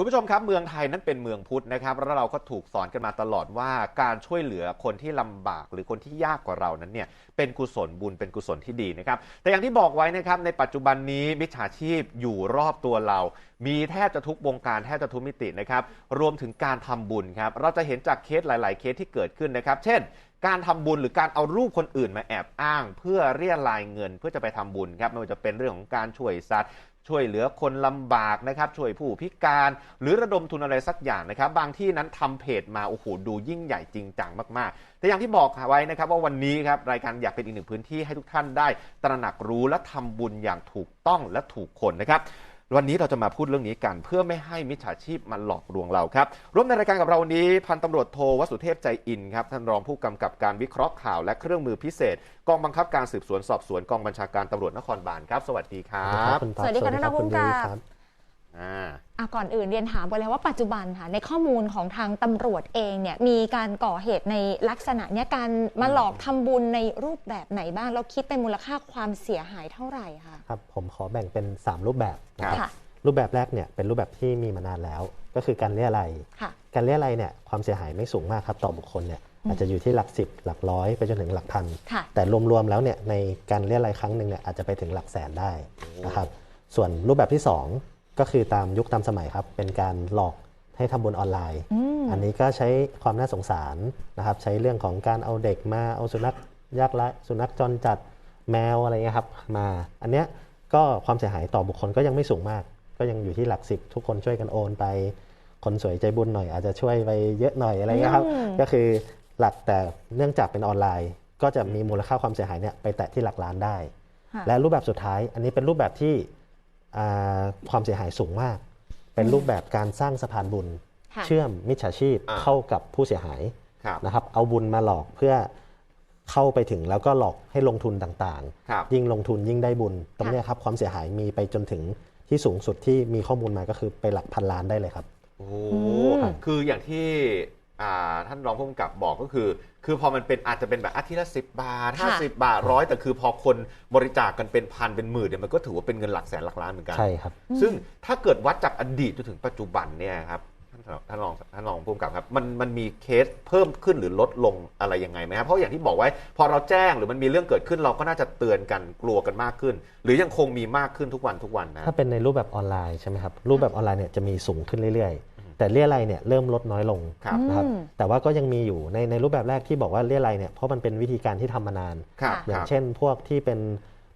คุณผู้ชมครับเมืองไทยนั้นเป็นเมืองพุทธนะครับแล้วเราก็ถูกสอนกันมาตลอดว่าการช่วยเหลือคนที่ลำบากหรือคนที่ยากกว่าเรานั้นเนี่ยเป็นกุศลบุญเป็นกุศลที่ดีนะครับแต่อย่างที่บอกไว้นะครับในปัจจุบันนี้มิจฉาชีพอยู่รอบตัวเรา มีแทบจะทุกวงการแทบจะทุกมิตินะครับรวมถึงการทำบุญครับเราจะเห็นจากเคสหลาย ๆ เคสที่เกิดขึ้นนะครับ เช่นการทำบุญหรือการเอารูปคนอื่นมาแอบอ้าง เพื่อเรียรายเงินเพื่อจะไปทำบุญครับไม่ว่าจะเป็นเรื่องของการช่วยสัตว์ ช่วยเหลือคนลำบากนะครับ ช่วยผู้พิการ หรือระดมทุนอะไรสักอย่างนะครับ บางที่นั้นทำเพจมาโอ้โหดูยิ่งใหญ่จริงจังมากๆ แต่อย่างที่บอกไว้นะครับว่าวันนี้ครับรายการอยากเป็นอีกหนึ่งพื้นที่ให้ทุกท่านได้ ตระหนักรู้และทำบุญอย่างถูกต้องและถูกคนนะครับ วันนี้เราจะมาพูดเรื่องนี้กัน เพื่อไม่ให้มิจฉาชีพมาหลอกลวงเราครับร่วมในรายการกับเราวันนี้พันตำรวจโทวสุเทพใจอินครับท่านรองผู้กำกับการวิเคราะห์ข่าวและเครื่องมือพิเศษ กองบังคับการสืบสวนสอบสวนกองบัญชาการตำรวจนครบาลครับ สวัสดีครับคุณต๊อบสวัสดีค่ะรับท่านรองผู้กำกับ คุณยุ้ยครับอ่าอะก่อนอื่นเรียนถามกันเลยว่าปัจจุบันค่ะในข้อมูลของทางตำรวจเองเนี่ยมีการก่อเหตุในลักษณะเนี้ยการมาหลอกทำบุญในรูปแบบไหนบ้างแล้วคิดเป็นมูลค่าความเสียหายเท่าไหร่คะครับผมขอแบ่งเป็น 3 รูปแบบนะคครัรับบค่ะรูปแบบแรกเนี่ยเป็นรูปแบบที่มีมานานแล้ว ก็คือการเรียอะไรยค่ะการเรียอะไรยเนี่ยความเสียหายไม่สูงมากครับต่อบุคคลเนี่ยอาจจะอยู่ที่หลักสิบหลักร้อยไปจนถึงหลักพันค่ะแต่รวมๆแล้วเนี่ยในการเรียอะไรยครั้งหนึ่งเนี่ยอาจจะไปถึงหลักแสนได้นะครับส่วนรูปแบบที่ 2 ก็คือตามยุคตามสมัยครับ เป็นการหลอกให้ทำบุญออนไลน์อืมอันนี้ก็ใช้ความน่าสงสารนะครับ ใช้เรื่องของการเอาเด็กมาเอาสุนัขยากไร้สุนัขจรจัดแมวอะไรเงี้ยครับมา อันเนี้ยก็ความเสียหายต่อบุคคลก็ยังไม่สูงมาก ก็ยังอยู่ที่หลักสิบทุกคนช่วยกันโอนไป คนสวยใจบุญหน่อยอาจจะช่วยไปเยอะหน่อยอะไรเงี้ยครับอืมก็คือหลักแต่เนื่องจากเป็นออนไลน์ ก็จะมีมูลค่าความเสียหายเนี่ยไปแตะที่หลักล้านได้ค่ะและรูปแบบสุดท้าย อันนี้เป็นรูปแบบที่อ่า ความเสียหายสูงมาก เป็นรูปแบบการสร้างสะพานบุญค่ะเชื่อมมิจฉาชีพอ่าเข้ากับผู้เสียหายครับนะครับ เอาบุญมาหลอกเพื่อเข้าไปถึงแล้วก็หลอกให้ลงทุนต่างครับๆยิ่งลงทุนยิ่งได้บุญ ตรงเนี้ยครับความเสียหายมีไปจนถึงที่สูงสุดที่มีข้อมูลมาก็คือไปหลักพันล้านได้เลยครับโอ้อืมคืออย่างที่อ่า ท่านรองผู้กำกับบอกก็คือ คือพอมันเป็นอาจจะเป็นแบบอาทิตย์ละสิบาทค่ะ50บาทร้อยแต่คือพอคนบริจาคกันเป็นพันเป็นหมื่นเนี่ยมันก็ถือว่าเป็นเงินหลักแสนหลักล้านเหมือนกันใช่ครับ ซึ่งถ้าเกิดวัดจากอดีตจนถึงปัจจุบันเนี่ยครับท่านท่านรองท่านรองผู้กำกับครับมันมันมีเคสเพิ่มขึ้นหรือลดลงอะไรยังไงไหมครับเพราะอย่างที่บอกไว้ พอเราแจ้งหรือมันมีเรื่องเกิดขึ้นเราก็น่าจะเตือนกันกลัวกันมากขึ้น หรือยังคงมีมากขึ้นทุกวันทุกวันนะถ้าเป็นในรูปแบบออนไลน์ใช่ไหมครับรูปแบบออนไลน์เนี่ยจะมีสูงขึ้นเรื่อยๆ แต่เรียอะไรยเนี่ยเริ่มลดน้อยลงครับนะครับอืมแต่ว่าก็ยังมีอยู่ในในรูปแบบแรกที่บอกว่าเรียอะไรยเนี่ยเพราะมันเป็นวิธีการที่ทำมานานครับอย่าคงรับเช่น พวกที่เป็น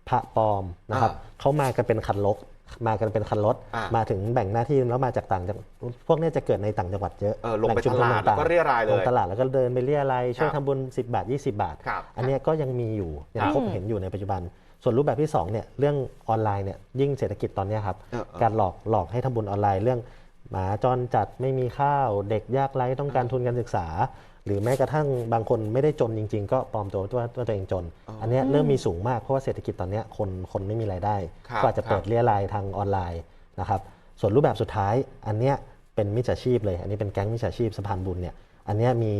พระปลอมนะครับอ่าเขามากันเป็นคันรถมากันเป็นคันรถอ่ามมาถึงแบ่งหน้าที่แล้วมาจากต่างจังพวกเนี้จะเกิดในต่างจังหวัดเยอะเออลงไปแหชุมชนตลาดต่งๆแล้วก็เรียรายเลยลงตลาดแล้วก็เดินไปเรียอะไรยช่วยครับทำบุญ 10 บาท 20 บาทครับอันเนี้ยก็ยังมีอยู่ยังครับพบเห็นอยู่ในปัจจุบัน ส่วนรูปแบบที่2เนี่ยเรื่องออนไลน์เนี่ยยิ่งเศรษฐกิจตอนเนี้ยครับเออเออการหลอกหลอกให้ทำบุญออนไลน์เรื่อง หมาจรจัดไม่มีข้าวเด็กยากไร้ต้องการทุนการศึกษา หรือแม้กระทั่งบางคนไม่ได้จนจริง ๆ ก็ปลอมตัวว่าว่าตัวเองจนอ๋ออัอันเนี้ยเริ่มมีสูงมากเพราะว่าเศรษฐกิจตอนเนี้ยคนคนไม่มีรายได้ ครับก็อาจจะเปิดครับเรียรายทางออนไลน์นะครับส่วนรูปแบบสุดท้ายอันเนี้ยเป็นมิจฉาชีพเลย อันนี้เป็นแก๊งมิจฉาชีพสะพานบุญเนี่ยอันเนี้ยมี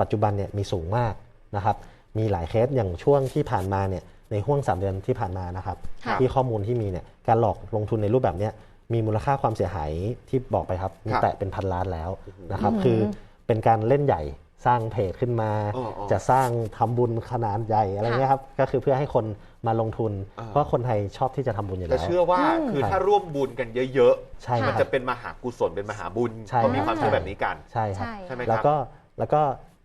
ปัจจุบันเนี่ยมีสูงมากนะครับมีหลายเคสอย่างช่วงที่ผ่านมาเนี่ยในห่วง3เดือนที่ผ่านมานะครับค่ะที่ข้อมูลที่มีเนี่ยการหลอกลงทุนในรูปแบบเนี้ย มีมูลค่าความเสียหายที่บอกไปครับมีครับ แตะเป็นพันล้านแล้วนะครับ อืมคือเป็นการเล่นใหญ่สร้างเพจขึ้นมา อ๋ออ๋อ จะสร้างทำบุญขนาดใหญ่อะไรเงี้ยครับ ก็คือเพื่อให้คนมาลงทุน อ่า เพราะคนไทยชอบที่จะทำบุญอยู่แต่แล้ว เชื่อว่าอืม คือถ้าร่วมบุญกันเยอะใช่ๆคมันรับจะเป็นมหากุศลเป็นมหาบุญใช่เขามีความครับเชื่อแบบนี้กัน ใช่ครับ ใช่ ใช่ไหม แล้วก็ แล้วก็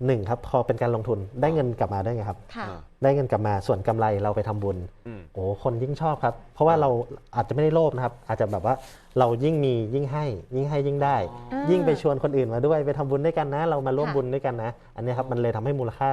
หนึ่งครับพอเป็นการลงทุนได้เงินกลับมาได้ไงครับ ค่ะอ่าได้เงินกลับมาส่วนกำไรเราไปทำบุญอืม โอ้คนยิ่งชอบครับ เพราะว่าเราอาจจะไม่ได้โลภนะครับ อาจจะแบบว่าเรายิ่งมียิ่งให้ ยิ่งให้ยิ่งได้ อ๋อยิ่งไปชวนคนอื่นมาด้วยไปทำบุญด้วยกันนะ เรามาร่วมค่ะ บุญด้วยกันนะ อันเนี้ยครับมันเลยทำให้มูลค่า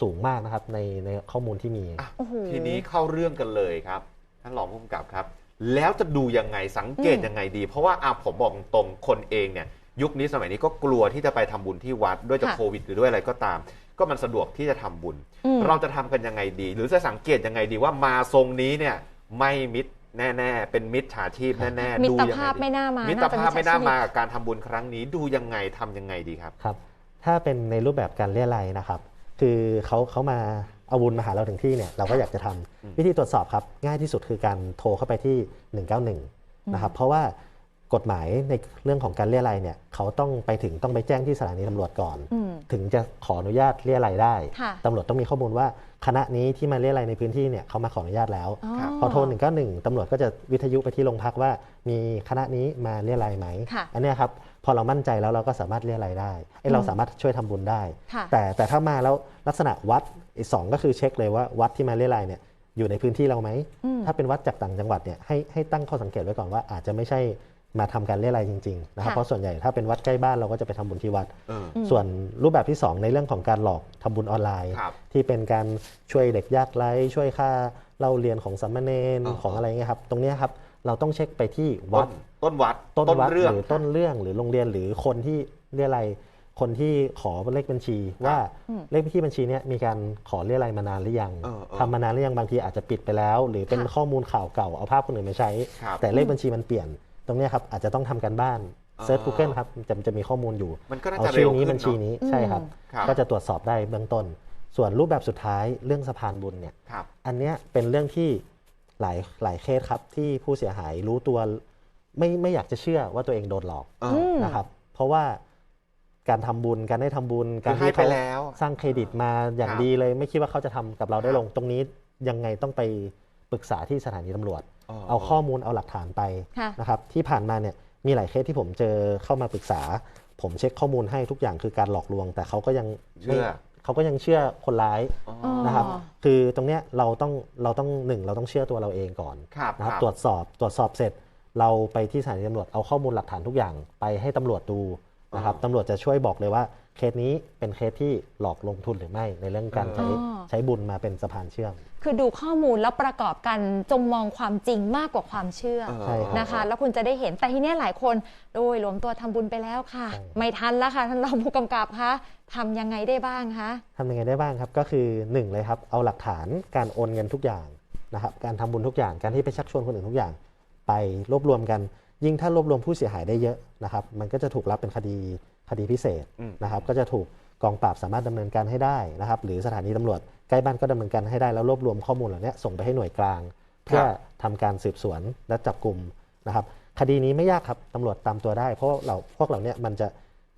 สูงมากนะครับในในข้อมูลที่มี อะโอ้โห ทีนี้เข้าเรื่องกันเลยครับ ท่านรองผู้กำกับครับ แล้วจะดูยังไงสังเกตอืมยังไงดี เพราะว่าอะผมบอกตรงๆคนเองเนี่ย ยุคนี้สมัยนี้ก็กลัวที่จะไปทำบุญที่วัดด้วยจากค่ะโควิดหรือด้วยอะไรก็ตาม ก็มันสะดวกที่จะทำบุญอืมเราจะทำกันยังไงดี หรือจะสังเกตยังไงดีว่ามาทรงนี้เนี่ยไม่มิตรแน่ๆ เป็นมิจฉาชีพแน่ๆมิดูตรยังภาพไงไม่ดีน่ามามิมิตรภาพไม่น่ามากับการทำบุญครั้งนี้ดูยังไงทำยังไงดีครับครับ ถ้าเป็นในรูปแบบการเรียอะไรยนะครับ คือเขาเขามาเอาบุญมาหาเราถึงที่เนี่ยเราก็อยากจะทำอืมวิธีตรวจสอบครับ ง่ายที่สุดคือการโทรเข้าไปที่ 191 นะครับเพราะว่า กฎหมายในเรื่องของการเรียอะไรยเนี่ยเขาต้องไปถึงต้องไปแจ้งที่สถานีตำรวจก่อนอืมถึงจะขออนุญาตเรียอะไรยได้ค่ะตำรวจต้องมีข้อมูลว่าคณะนี้ที่มาเรียอะไรยในพื้นที่เนี่ยเขามาขออนุญาตแล้วอ๋อครับพอโทรหนึ่งก็หนึ่งตำรวจก็จะวิทยุไปที่โรงพักว่า มีคณะนี้มาเรียอะไรยไหมค่ะอันเนี้ยครับพอเรามั่นใจแล้วเราก็สามารถเรียอะไรยได้ไอ้เราสามารถช่วยทำบุญได้ค่ะแต่แต่ถ้ามาแล้วลักษณะวัดอีกสองก็คือเช็คเลยว่าวัดที่มาเรียอะไรยเนี่ยอยู่ในพื้นที่เราไหมอืมถ้าเป็นวัดจากต่างจังหวัดเนี่ยให้ให้ตั้งข้อสังเกตไว้ก่อนว่าอาจจะไม่ใช่ มาทำการเรียอะไรยจริงๆนะครับค่ะเพราะส่วนใหญ่ถ้าเป็นวัดใกล้บ้านเราก็จะไปทำบุญที่วัดเอออืมส่วนรูปแบบที่ 2 ในเรื่องของการหลอกทำบุญออนไลน์ครับที่เป็นการช่วยเด็กยากไร้ช่วยค่าเล่าเรียนของสามเณรอ๋อของอะไรเงี้ยครับตรงเนี้ยครับเราต้องเช็คไปที่ต้วัดนต้นวัดต้นวัดเรื่องหรือต้นเรื่องหรือโรงเรียนหรือคนที่เรียอะไรยคนที่ขอเลขบัญชีว่าอืมเลขที่บัญชีเนี้ยมีการขอเรียอะไรยมานานหรือยังเออเออทำมานานหรือยังบางทีอาจจะปิดไปแล้ว หรือเป็นค่ะข้อมูลข่าวเก่าเอาภาพคนอื่นมาใช้ครับแต่เลขบัญชีมันเปลี่ยน ตรงเนี้ยครับอาจจะต้องทำการบ้านเซิร์ชอ๋อ Google ครับจะจะมีข้อมูลอยู่ มันก็น่าเอาจะชื่เร็อวนี้ขึ้นบัญชีเนอะ นี้อืมใช่ครับ ครับ ก็จะตรวจสอบได้เบื้องต้น ส่วนรูปแบบสุดท้ายเรื่องสะพานบุญเนี่ย ครับ อันเนี้ยเป็นเรื่องที่หลายหลายเคสครับที่ผู้เสียหายรู้ตัวไม่ไม่อยากจะเชื่อว่าตัวเองโดนหลอกเอออืมนะครับ เพราะว่าการทำบุญการได้ทำบุญการคือให้ที่เขาไปแล้วสร้างเครดิตมาอย่างครับดีเลย ไม่คิดว่าเขาจะทำกับเราได้ครับลง ตรงนี้ยังไงต้องไปปรึกษาที่สถานีตำรวจอ๋อ เอาข้อมูลเอาหลักฐานไปค่ะนะครับที่ผ่านมาเนี่ยมีหลายเคสที่ผมเจอเข้ามาปรึกษา ผมเช็คข้อมูลให้ทุกอย่างคือการหลอกลวง แต่เขาก็ยังเชื่อไม่เขาก็ยังเชื่อคนร้ายอ๋ออ๋อนะครับคือตรงเนี้ยเราต้องเราต้องหนึ่งเราต้องเชื่อตัวเราเองก่อนครับนะครับครับตรวจสอบตรวจสอบเสร็จ เราไปที่สถานีตำรวจเอาข้อมูลหลักฐานทุกอย่างไปให้ตำรวจดูนะครับอ๋อตำรวจจะช่วยบอกเลยว่า เคสนี้เป็นเคสที่หลอกลงทุนหรือไม่ในเรื่องการใช้อ๋อ ใช้บุญมาเป็นสะพานเชื่อม คือดูข้อมูลแล้วประกอบกันจงมองความจริงมากกว่าความเชื่อเออใช่ครับนะคะ แล้วคุณจะได้เห็นแต่ทีเนี้ยหลายคนโดยรวมตัวทำบุญไปแล้วค่ะ ใช่ ไม่ทันแล้วค่ะท่านรองผู้กำกับคะทำยังไงได้บ้างคะ ทำยังไงได้บ้างครับ ก็คือหนึ่งเลยครับ เอาหลักฐานการโอนเงินทุกอย่างนะครับ การทำบุญทุกอย่าง การที่ไปชักชวนคนอื่นทุกอย่าง ไปรวบรวมกัน ยิ่งถ้ารวบรวมผู้เสียหายได้เยอะนะครับ มันก็จะถูกรับเป็นคดีคดีพิเศษอืมนะครับ ก็จะถูกกองปราบสามารถดำเนินการให้ได้นะครับ หรือสถานีตำรวจใกล้บ้านก็ดำเนินการให้ได้แล้วรวบรวมข้อมูลเหล่านี้ส่งไปให้หน่วยกลาง เพื่อทำการสืบสวนและจับกลุ่มนะครับ คดีนี้ไม่ยากครับตำรวจตามตัวได้ เพราะว่าเราพวกเหล่านี้มันจะ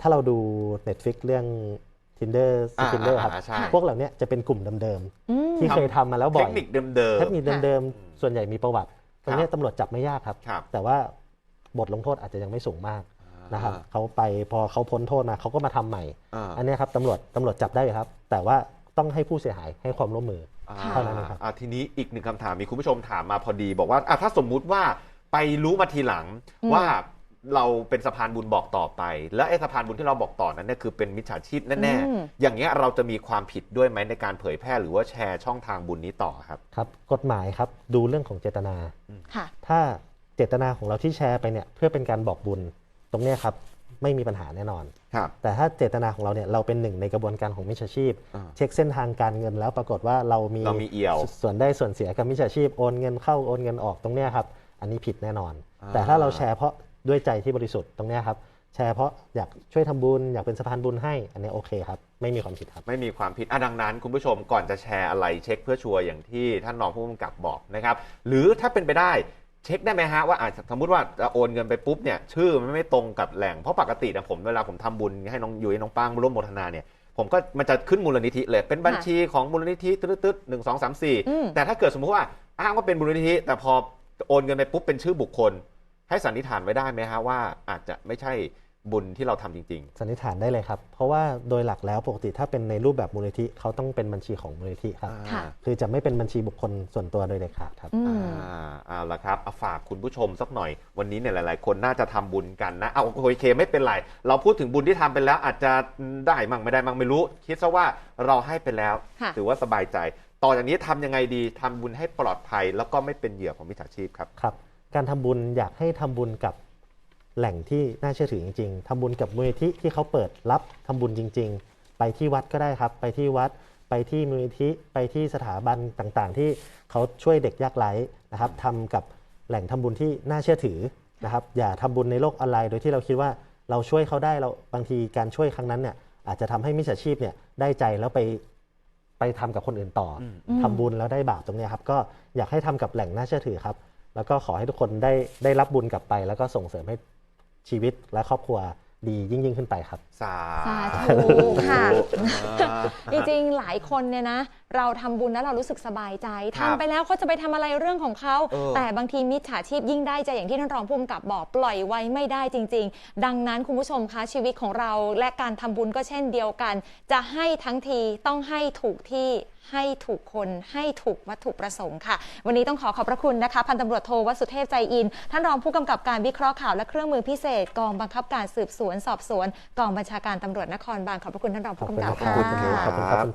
ถ้าเราดู Netflix เรื่อง Tinder อ่า Tinder ครับอ่าใช่พวกเหล่านี้จะเป็นกลุ่มเดิมอืมๆที่เคยทำมาแล้วบ่เทอยคนิคเดิมๆเทคนิคเดิมๆส่วนใหญ่มีประวัติตรงเนี้ยตำรวจจับไม่ยากครับครับแต่ว่า บทลงโทษอาจจะยังไม่สูงมากนะครับอ่าเขาไปพอเขาพ้นโทษมาเขาก็มาทำใหม่อ่าอันเนี้ยครับตำรวจตำรวจจับได้ครับ แต่ว่าต้องให้ผู้เสียหายให้ความร่วมมืออ่าเท่านั้นนะครับอ่าทีนี้อีกหนึ่งคำถามมีคุณผู้ชมถามมาพอดีบอกว่าอะถ้าสมมุติว่าไปรู้มาทีหลังอืมว่าเราเป็นสะพานบุญบอกต่อไป และไอ้สะพานบุญที่เราบอกต่อนั้นเนี่ยคือเป็นมิจฉาชีพแน่อืมๆอย่างเงี้ยเราจะมีความผิดด้วยไหมในการเผยแพร่หรือว่าแชร์ช่องทางบุญนี้ต่อครับครับ กฎหมายครับดูเรื่องของเจตนาค่ะถ้า เจตนาของเราที่แชร์ไปเนี่ยเพื่อเป็นการบอกบุญตรงเนี้ยครับไม่มีปัญหาแน่นอน ครับ แต่ถ้าเจตนาของเราเนี่ยเราเป็นหนึ่งในกระบวนการของมิจฉาชีพ อ่าเช็คเส้นทางการเงินแล้วปรากฏว่าเรามีเรามีเอี่ยวส่วนได้ส่วนเสียกับมิจฉาชีพโอนเงินเข้าโอนเงินออกตรงเนี้ยครับ อันนี้ผิดแน่นอน อ่า แต่ถ้าเราแชร์เพราะด้วยใจที่บริสุทธิ์ตรงเนี้ยครับ แชร์เพราะอยากช่วยทำบุญอยากเป็นสะพานบุญให้ อันนี้โอเคครับ ไม่มีความผิดครับ ไม่มีความผิดอะดังนั้น คุณผู้ชมก่อนจะแชร์อะไรเช็คเพื่อชัวร์อย่างที่ท่านรองผู้กำกับบอกนะครับ หรือถ้าเป็นไปได้ เช็คได้ไหมฮะว่าอาจจะสมมติว่าจะโอนเงินไปปุ๊บเนี่ยชื่อมันไม่ตรงกับแหล่งเพราะปกตินะผมเวลาผมทำบุญให้น้องยุ้ยน้องป้างร่วมโมทนาเนี่ยผมก็มันจะขึ้นมูลนิธิเลยเป็นบัญชีของมูลนิธิตึ๊ดๆหนึ่งสองสามสี่อืม แต่ถ้าเกิดสมมติว่าอ้างว่าเป็นมูลนิธิ แต่พอโอนเงินไปปุ๊บเป็นชื่อบุคคล ให้สันนิษฐานไว้ได้ไหมฮะว่าอาจจะไม่ใช่ บุญที่เราทำจริงสันนิษฐานได้เลยครับ เพราะว่าโดยหลักแล้วปกติถ้าเป็นในรูปแบบมูลนิธิเขาต้องเป็นบัญชีของมูลนิธิครับๆค่ะอ่าคือจะไม่เป็นบัญชีบุคคลส่วนตัวโดยเด็ดขาดครับอือ่ามเอาละครับเอาฝากคุณผู้ชมสักหน่อย วันนี้เนี่ยหลาย ๆ คนน่าจะทำบุญกันนะ เอาโอเคไม่เป็นไร เราพูดถึงบุญที่ทำไปแล้วอาจจะได้มั่งไม่ได้มั่งไม่รู้ คิดซะว่าเราให้ไปแล้วค่ะถือว่าสบายใจ ต่อจากนี้ทำยังไงดีทำบุญให้ปลอดภัย แล้วก็ไม่เป็นเหยื่อของมิจฉาชีพครับครับ การทำบุญอยากให้ทำบุญกับ แหล่งที่น่าเชื่อถือจริง ๆทำบุญกับมูลนิธิที่เขาเปิดรับทำบุญจริง ๆ ไปที่วัดก็ได้ครับ ไปที่วัด ไปที่มูลนิธิไปที่สถาบันต่างๆ ที่เขาช่วยเด็กยากไร้นะครับทำกับแหล่งทำบุญที่น่าเชื่อถือนะครับ อย่าทำบุญในโลกออนไลน์โดยที่เราคิดว่าเราช่วยเขาได้เราบางทีการช่วยครั้งนั้นเนี่ยอาจจะทำให้มิจฉาชีพเนี่ยได้ใจแล้วไปไปทำกับคนอื่นต่ออมทำบุญแล้วได้บาปตรงเนี้ยครับ ก็อยากให้ทำกับแหล่งน่าเชื่อถือครับ แล้วก็ขอให้ทุกคนได้ได้รับบุญกลับไป แล้วก็ส่งเสริมให้ ชีวิตและครอบครัวดียิ่งยิ่งขึ้นไปครับ สาสาธุค่ะอ่าจริงๆ หลายคนเนี่ยนะ เราทำบุญแล้วเรารู้สึกสบายใจครัทำบไปแล้วเขาจะไปทำอะไรเรื่องของเขาเออแต่บางทีมิจฉาชีพยิ่งได้ใจอย่างที่ท่านรองผู้กำกับบอกปล่อยไว้ไม่ได้จริง ๆ ดังนั้นคุณผู้ชมคะชีวิตของเราและการทำบุญก็เช่นเดียวกัน จะให้ทั้งทีต้องให้ถูกที่ให้ถูกคนให้ถูกวัตถุประสงค์ค่ะ วันนี้ต้องขอขอบพระคุณนะคะ พันตำรวจโทวสุเทพใจอิน ท่านรองผู้กำกับการวิเคราะห์ข่าวและเครื่องมือพิเศษ กองบังคับการสืบสวนสอบสวน กองบัญชาการตำรวจนครบาลขอบพระคุณท่านรองผู้กำกับค่ะขอบคุณครับ